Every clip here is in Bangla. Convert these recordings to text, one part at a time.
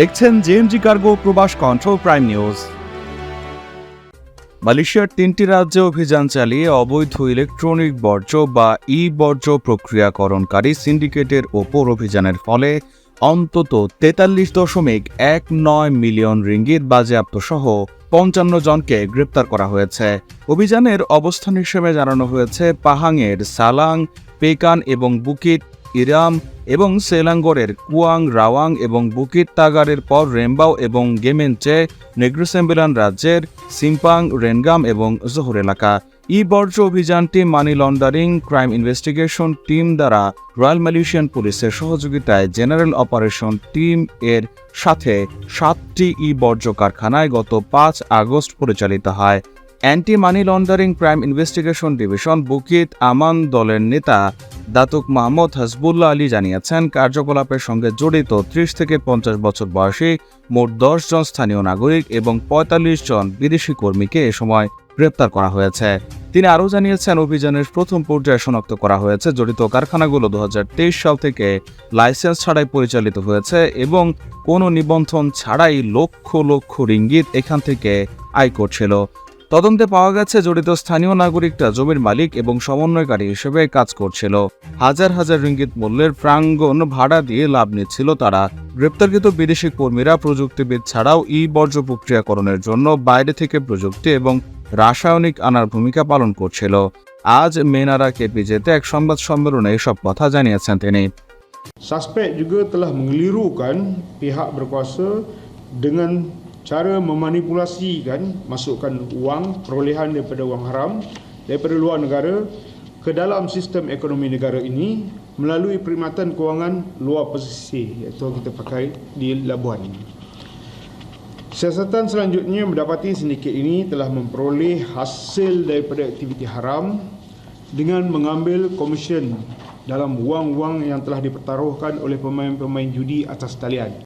দেখছেন জেএমজি কার্গো প্রবাস কন্ট্রোল প্রাইম নিউজ মালয়েশিয়ার তিনটি রাজ্যে অভিযান চালিয়ে অবৈধ ইলেকট্রনিক বর্জ্য বা ই বর্জ্য প্রক্রিয়াকরণকারী সিন্ডিকেটের ওপর অভিযানের ফলে অন্তত তেতাল্লিশ দশমিক এক নয় মিলিয়ন রিঙ্গিত বাজেয়াপ্ত সহ পঞ্চান্ন জনকে গ্রেপ্তার করা হয়েছে। অভিযানের অবস্থান হিসেবে জানানো হয়েছে পাহাংয়ের সালাং, পেকান এবং বুকিট ইরাম এবং সেলাঙ্গরের কুয়াং, রাওয়াং এবং বুকিট তাগারের পর রেম্বাও এবং গেমেনচে, নেগ্রোসেম্বিলান রাজ্যের সিম্পাং, রেনগাম এবং জোহর এলাকা। ই বর্জ্য অভিযানটি money laundering, crime investigation team দ্বারা রয়্যাল মালয়েশিয়ান পুলিশের সহযোগিতায় জেনারেল অপারেশন টিম এর সাথে সাতটি ই বর্জ্য কারখানায় গত পাঁচ আগস্ট পরিচালিত হয়। Anti money laundering crime investigation division Bukit Aman দলের নেতা দাতুক মাহমুদ হাসবুল্লাহ আলী জানিয়েছেন, কার্যকলাপের সঙ্গে জড়িত ত্রিশ থেকে পঞ্চাশ বছর বয়সী মোট দশ জন স্থানীয় নাগরিক এবং পঁয়তাল্লিশ জন বিদেশি কর্মীকে এ সময় গ্রেপ্তার করা হয়েছে। তিনি আরও জানিয়েছেন, অভিযানের প্রথম পর্যায়ে শনাক্ত করা হয়েছে, জড়িত কারখানাগুলো দু হাজার তেইশ সাল থেকে লাইসেন্স ছাড়াই পরিচালিত হয়েছে এবং কোনো নিবন্ধন ছাড়াই লক্ষ লক্ষ রিঙ্গিত এখান থেকে আয় করছিল তদন্তে পাওয়া গেছে জড়িত স্থানীয় নাগরিকরা জমির মালিক এবং সমন্বয়কারী হিসেবে কাজ করছিল। হাজার হাজার রিঙ্গিত মূল্যের প্রাঙ্গণ ভাড়া দিয়ে লাভ নিচ্ছিল তারা। গ্রেপ্তারকৃত বিদেশি কর্মীরা প্রযুক্তিবিদ ছাড়াও ই বর্জ্য প্রক্রিয়াকরণের জন্য বাইরে থেকে প্রযুক্তি এবং রাসায়নিক আনার ভূমিকা পালন করছিল। আজ মেনারা কেপিজেতে এক সংবাদ সম্মেলনে এসব কথা জানিয়েছেন তিনি। Suspek juga telah mengelirukan pihak berkuasa dengan cara memanipulasikan masukkan wang perolehan daripada wang haram daripada luar negara ke dalam sistem ekonomi negara ini melalui perkhidmatan kewangan luar pesisir iaitu kita pakai di Labuan. Siasatan selanjutnya mendapati sindiket ini telah memperoleh hasil daripada aktiviti haram dengan mengambil komisen dalam wang-wang yang telah dipertaruhkan oleh pemain-pemain judi atas talian.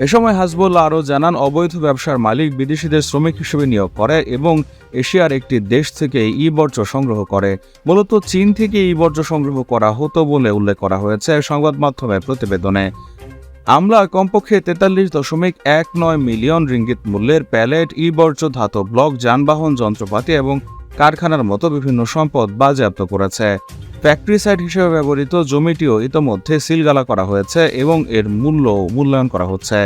এ সময় হাসবুল্লাহ আরও জানান, অবৈধ ব্যবসার মালিক বিদেশিদের শ্রমিক হিসেবে নিয়োগ করে এবং এশিয়ার একটি দেশ থেকে ই বর্জ্য সংগ্রহ করে। মূলত চীন থেকে ই বর্জ্য সংগ্রহ করা হতো বলে উল্লেখ করা হয়েছে সংবাদ মাধ্যমের প্রতিবেদনে। আমলা কমপক্ষে তেতাল্লিশ দশমিক এক নয় মিলিয়ন রিঙ্গিত মূল্যের প্যালেট, ই বর্জ্য ধাতব ব্লক, যানবাহন, যন্ত্রপাতি এবং কারখানার মতো বিভিন্ন সম্পদ বাজেয়াপ্ত করেছে। ফ্যাক্টরি সাইট হিসেবে ব্যবহৃত জমিটিও ইতোমধ্যে সিলগালা করা হয়েছে এবং এর মূল্য মূল্যায়ন করা হচ্ছে।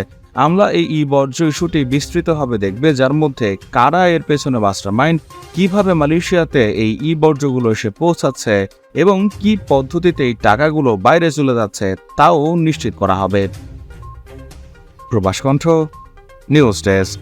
আমলা এই ই বর্জ্য ইস্যুটি বিস্তৃতভাবে দেখবে, যার মধ্যে কারা এর পেছনে মাস্টার মাইন্ড কীভাবে মালয়েশিয়াতে এই ই বর্জ্যগুলো এসে পৌঁছাচ্ছে এবং কি পদ্ধতিতে এই টাকাগুলো বাইরে চলে যাচ্ছে, তাও নিশ্চিত করা হবে। প্রবাস কণ্ঠ, নিউজ ডেস্ক।